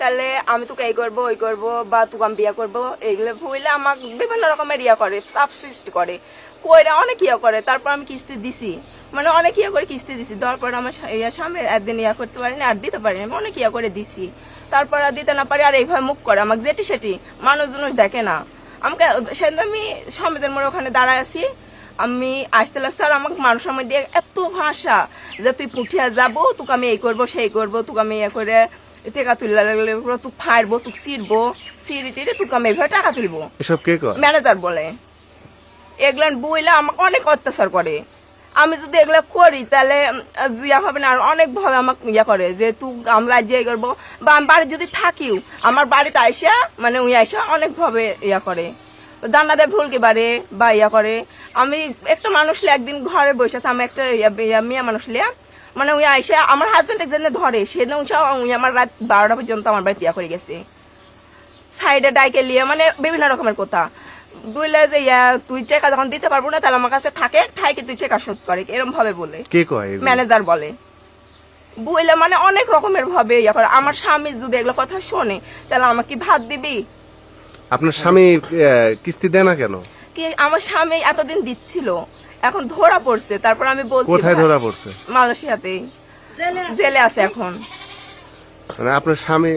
তাহলে আমি তোকে এই করব, ওই করব, বা তোকে আমি বিয়ে করব, এইগুলো বইলে আমাকে বিভিন্ন রকমের ইয়া করে চাপ সৃষ্টি করে। কইরা অনেক ইয়া করে, তারপর আমি কিস্তি দিছি। মানে অনেক ইয়া করে কিস্তি দিছি। দেওয়ার পর আমার ইয়া স্বামী একদিন ইয়া করতে পারিনি, আর দিতে পারিনি। আমি অনেক ইয়া করে দিছি। তারপর আর দিতে না পারি, আর এইভাবে মুখ করে। আমাকে যেটি সেটি মানুষ দেখে না। আমাকে সেদিন আমি সমিতের মোড়ে ওখানে দাঁড়ায় আছি। আমি আসতে লাগছে, আর আমাকে মানুষের মধ্যে এত ভাষা যে তুই পুঠিয়া যাব, তোকে আমি এই করব, সেই করব, তোকে আমি ইয়ে করে টাকা তুললে লাগলে তুই ফাড়বো তুই ছিড়বো সিঁড়ি টিড়ে তোকে আমি এইভাবে টাকা তুলবো। এসব কে কয়? ম্যানেজার বলে। এগুলান বইলে আমাকে অনেক অত্যাচার করে। আমি যদি এগুলা করি তাহলে ইয়া হবে না আর অনেক ভাবে আমাকে ইয়া করে যে তুই আমরা যে করব বা আমি বাড়ি যদি থাকিও আমার বাড়িতে আইসা মানে উই আইসা অনেক ভাবে ইয়া করে। জান্নাদের ভুলকে বাড়ে বা ইয়া করে। আমি একটা মানুষ একদিন ঘরে বসে আছে আমি একটা ইয়া মেয়ে মানুষ লিয়া মানে উই আইসা আমার হাজবেন্ড একজনে ধরে সেদিন উই আমার রাত বারোটা পর্যন্ত আমার বাড়িতে ইয়া করে গেছে। সাইডে ডাইকে লিয়ে মানে বিভিন্ন রকমের কথা। বললে যে ইয়া তুই টাকা যখন দিতে পারব না তাহলে আমার কাছে থাকে থাকে তুই টাকা শোধ করে। এরকম ভাবে বলে। কে কয় ম্যানেজার বলে। বইলে মানে অনেক রকমের ভাবে ইয়া করে। আমার স্বামী যদি এগুলো কথা শোনে তাহলে আমাকে কি ভাত দিবি? আপনার স্বামী কিস্তি দেয় না কেন? কি আমার স্বামী এতদিন দিচ্ছিল। এখন ধরা পড়ছে তারপর আমি বলছি কোথায় ধরা পড়ছে? মালয়েশিয়াতেই। জেলে আছে এখন। মানে আপনার স্বামী